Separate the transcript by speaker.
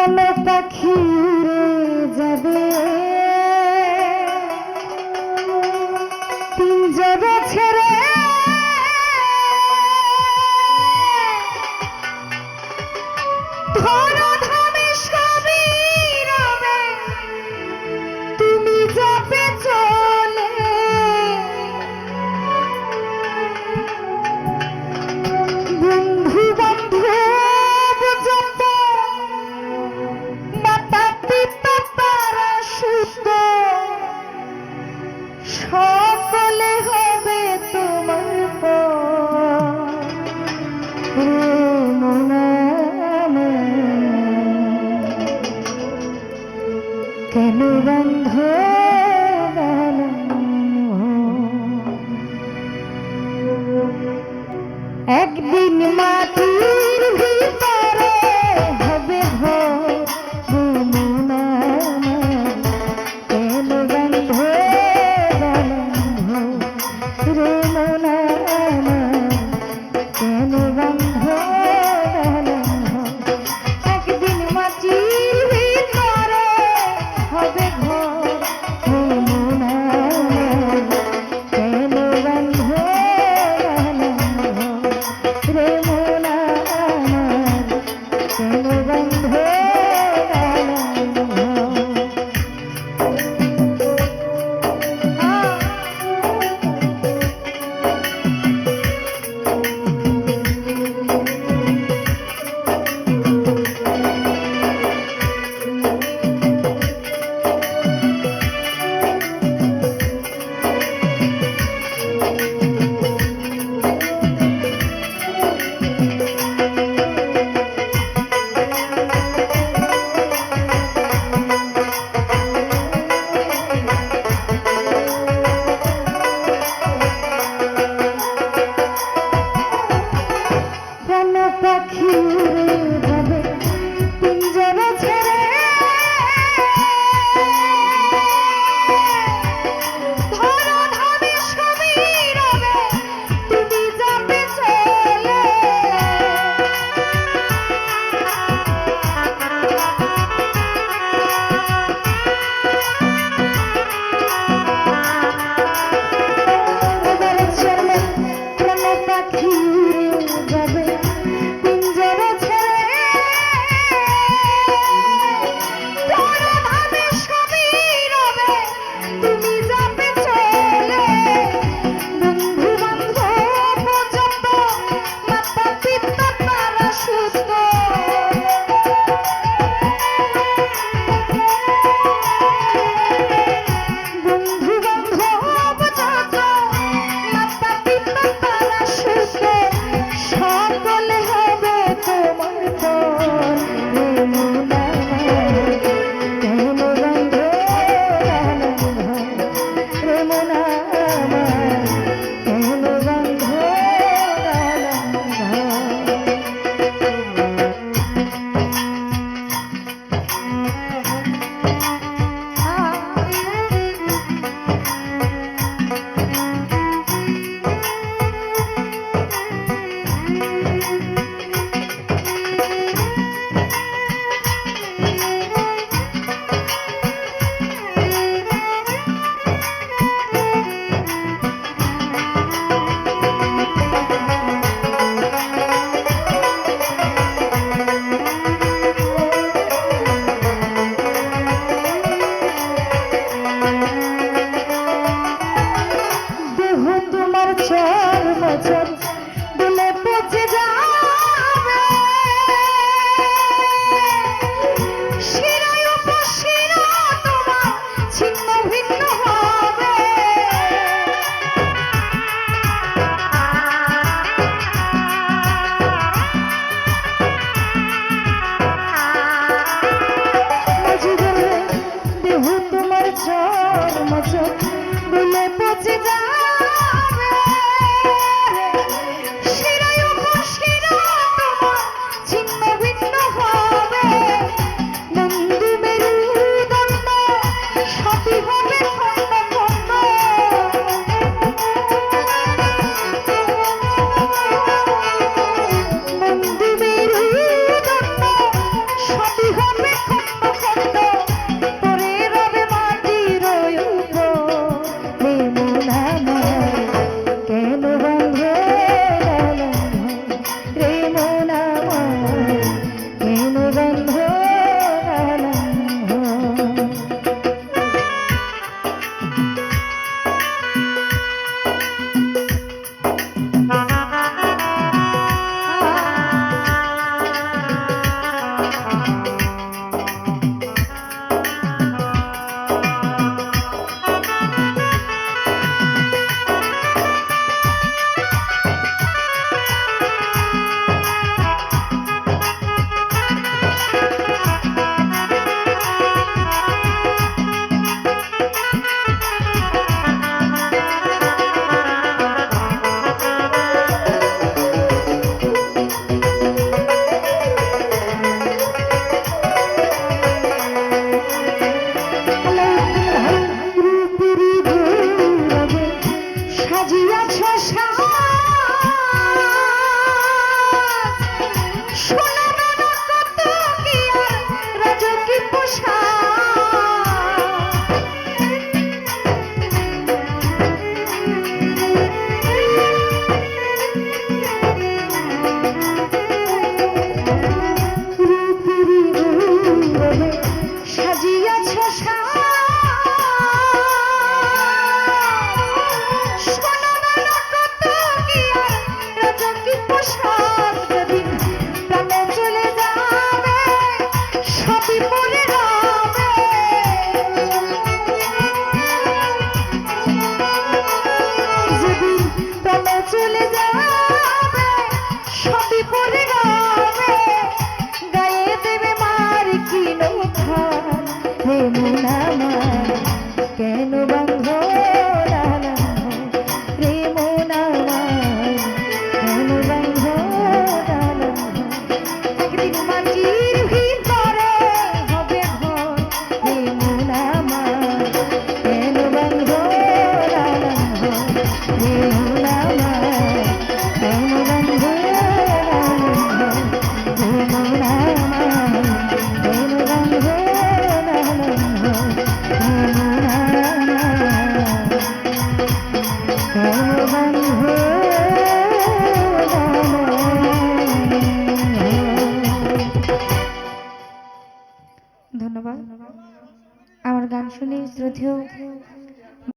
Speaker 1: প্রাণ পাখি যাবে। পিঞ্জরা ছেড়ে ধরাধামে चला পাখি। Let's go. বাজিয়াছ সাবা শুনে শ্রদ্ধেয়